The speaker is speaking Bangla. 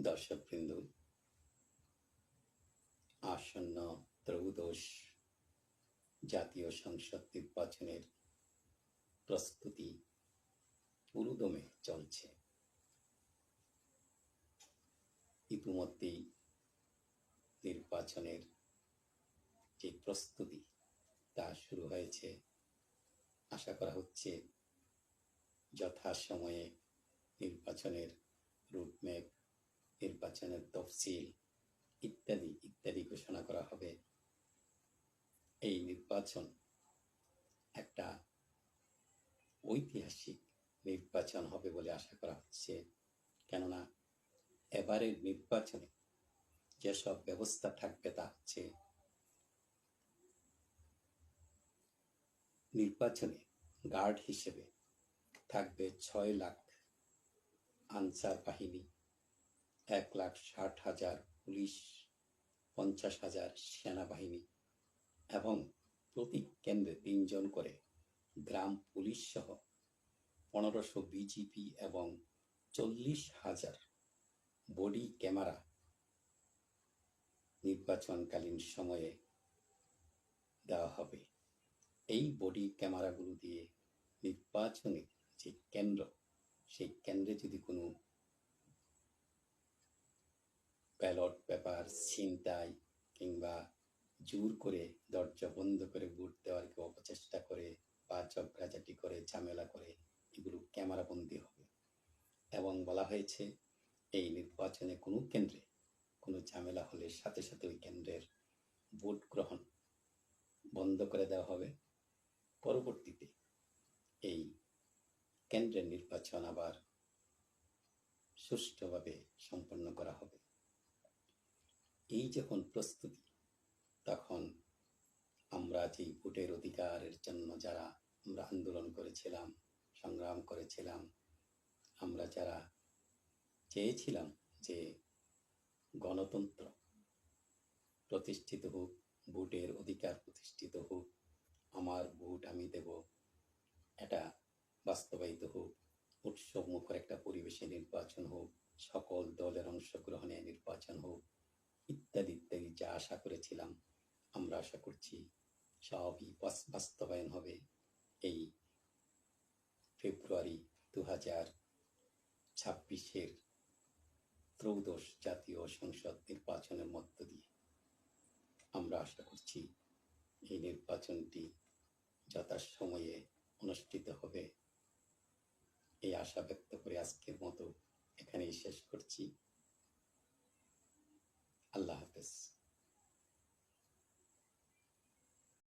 দর্শকবৃন্দ আসন্ন ত্রয়োদশ জাতীয় সংসদ নির্বাচনের প্রস্তুতি পুরোদমে চলছে ইতিমধ্যেই নির্বাচনের যে প্রস্তুতি তা শুরু হয়েছে আশা করা হচ্ছে যথাসময়ে নির্বাচনের রুটম্যাপ নির্বাচনের তফসিল ইত্যাদি ইত্যাদি ঘোষণা করা হবে। এই নির্বাচন একটা ঐতিহাসিক নির্বাচন হবে বলে আশা করা হচ্ছে। কেননা, এবারের নির্বাচনে যেসব ব্যবস্থা থাকবে তা হচ্ছে নির্বাচনে গার্ড হিসেবে থাকবে ছয় লাখ আনসার বাহিনী। এক লাখ ষাট হাজার পুলিশ, পঞ্চাশ হাজার সেনাবাহিনী এবং প্রতি কেন্দ্রে তিনজন করে গ্রাম পুলিশ সহ পনেরোশো বিজিপি এবং চল্লিশ হাজার বডি ক্যামেরা নির্বাচনকালীন সময়ে দেওয়া হবে। এই বডি ক্যামেরাগুলো দিয়ে নির্বাচনের যে কেন্দ্র, সেই কেন্দ্রে যদি কোনো ব্যালট পেপার, ছিনতাই কিংবা জোর করে দরজা বন্ধ করে ভোট দেওয়ার কেউ অপচেষ্টা করে বা ঝগড়াঝাটি করে, ঝামেলা করে, এগুলো ক্যামেরা বন্দি হবে। এবং বলা হয়েছে, এই নির্বাচনে কোনো কেন্দ্রে কোনো ঝামেলা হলে সাথে সাথে ওই কেন্দ্রের ভোট গ্রহণ বন্ধ করে দেওয়া হবে। পরবর্তীতে এই কেন্দ্রের নির্বাচন আবার সুষ্ঠুভাবে সম্পন্ন করা হবে। এই যখন প্রস্তুতি, তখন আমরা যে ভোটের অধিকারের জন্য যারা আমরা আন্দোলন করেছিলাম, সংগ্রাম করেছিলাম, আমরা যারা চেয়েছিলাম যে গণতন্ত্র প্রতিষ্ঠিত হোক, ভোটের অধিকার প্রতিষ্ঠিত হোক, আমার ভোট আমি দেব, এটা বাস্তবায়িত হোক, উৎসবমুখর একটা পরিবেশে নির্বাচন হোক, সকল দলের অংশগ্রহণে নির্বাচন হোক ইত্যাদি ইত্যাদি যা আশা করেছিলাম। আমরা আশা করছি সবই বাস্তবায়ন হবে। এই ফেব্রুয়ারি দু হাজার ছাব্বিশের ত্রয়োদশ জাতীয় সংসদ নির্বাচনের মধ্য দিয়ে আমরা আশা করছি এই নির্বাচনটি যথাসময়ে অনুষ্ঠিত হবে। এই আশা ব্যক্ত করে আজকের মতো এখানেই শেষ করছি। আল্লাহ